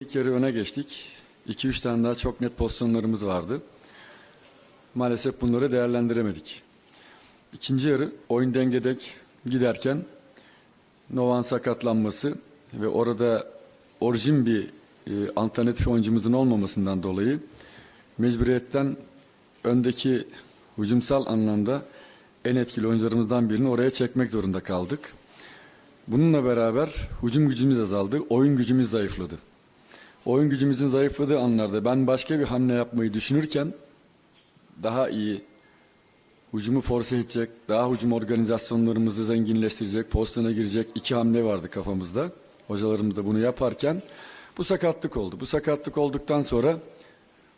İlk yarı öne geçtik. 2-3 tane daha çok net pozisyonlarımız vardı. Maalesef bunları değerlendiremedik. İkinci yarı oyun dengedek giderken Novan sakatlanması ve orada orijin bir e, alternatif oyuncumuzun olmamasından dolayı mecburiyetten öndeki hücumsal anlamda en etkili oyuncularımızdan birini oraya çekmek zorunda kaldık. Bununla beraber hücum gücümüz azaldı, oyun gücümüz zayıfladı. Oyun gücümüzün zayıfladığı anlarda ben başka bir hamle yapmayı düşünürken daha iyi hücumu force edecek, daha hücum organizasyonlarımızı zenginleştirecek, postuna girecek iki hamle vardı kafamızda. Hocalarımız da bunu yaparken bu sakatlık oldu. Bu sakatlık olduktan sonra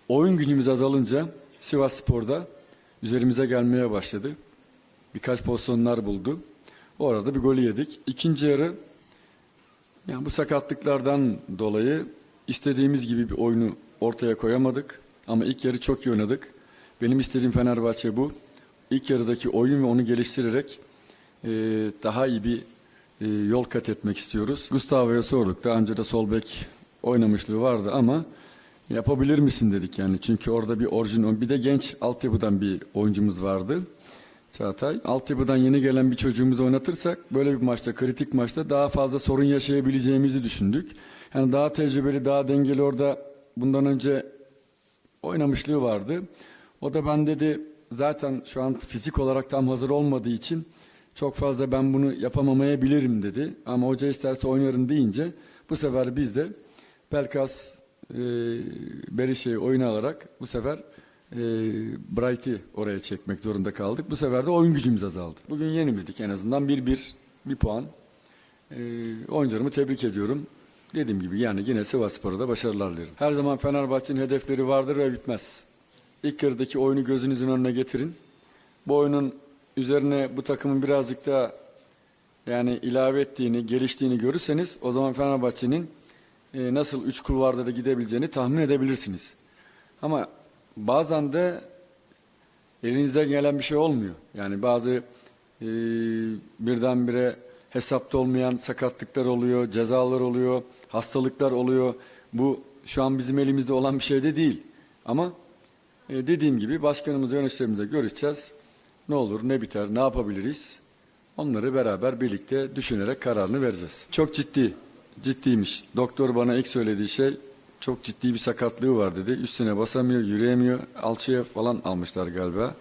oyun gücümüz azalınca Sivas Spor'da üzerimize gelmeye başladı. Birkaç pozisyonlar buldu. Orada bir golü yedik. İkinci yarı yani bu sakatlıklardan dolayı istediğimiz gibi bir oyunu ortaya koyamadık. Ama ilk yarı çok iyi oynadık. Benim istediğim Fenerbahçe bu. İlk yarıdaki oyun ve onu geliştirerek e, daha iyi bir e, yol kat etmek istiyoruz. Gustavo'ya sorduk. Daha önce de sol bek oynamışlığı vardı ama yapabilir misin dedik yani. Çünkü orada bir orijin, bir de genç altyapıdan bir oyuncumuz vardı. Çağatay. Altyapıdan yeni gelen bir çocuğumuzu oynatırsak böyle bir maçta, kritik maçta daha fazla sorun yaşayabileceğimizi düşündük. Yani daha tecrübeli, daha dengeli orada bundan önce oynamışlığı vardı. O da ben dedi zaten şu an fizik olarak tam hazır olmadığı için çok fazla ben bunu yapamamayabilirim dedi. Ama hoca isterse oynarım deyince bu sefer biz de Pelkas e, Berişe'yi oyuna alarak bu sefer e, Bright'i oraya çekmek zorunda kaldık. Bu sefer de oyun gücümüz azaldı. Bugün yenilmedik en azından 1-1 bir puan. E, oyuncularımı tebrik ediyorum. Dediğim gibi yani yine Sivas Spor'a da başarılar dilerim. Her zaman Fenerbahçe'nin hedefleri vardır ve bitmez. İlk yarıdaki oyunu gözünüzün önüne getirin. Bu oyunun üzerine bu takımın birazcık daha yani ilave ettiğini, geliştiğini görürseniz o zaman Fenerbahçe'nin e, nasıl üç kulvarda da gidebileceğini tahmin edebilirsiniz. Ama bazen de elinizden gelen bir şey olmuyor. Yani bazı e, birdenbire hesapta olmayan sakatlıklar oluyor, cezalar oluyor, hastalıklar oluyor. Bu şu an bizim elimizde olan bir şey de değil. Ama e, dediğim gibi başkanımızla yöneticilerimizle görüşeceğiz. Ne olur, ne biter, ne yapabiliriz? Onları beraber birlikte düşünerek kararını vereceğiz. Çok ciddi, ciddiymiş. Doktor bana ilk söylediği şey çok ciddi bir sakatlığı var dedi. Üstüne basamıyor, yürüyemiyor. Alçıya falan almışlar galiba.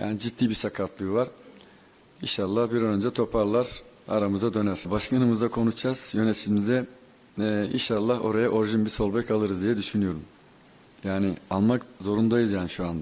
Yani ciddi bir sakatlığı var. İnşallah bir an önce toparlar, aramıza döner. Başkanımızla konuşacağız, yöneticimize e, inşallah oraya orijin bir sol bek alırız diye düşünüyorum. Yani almak zorundayız yani şu anda.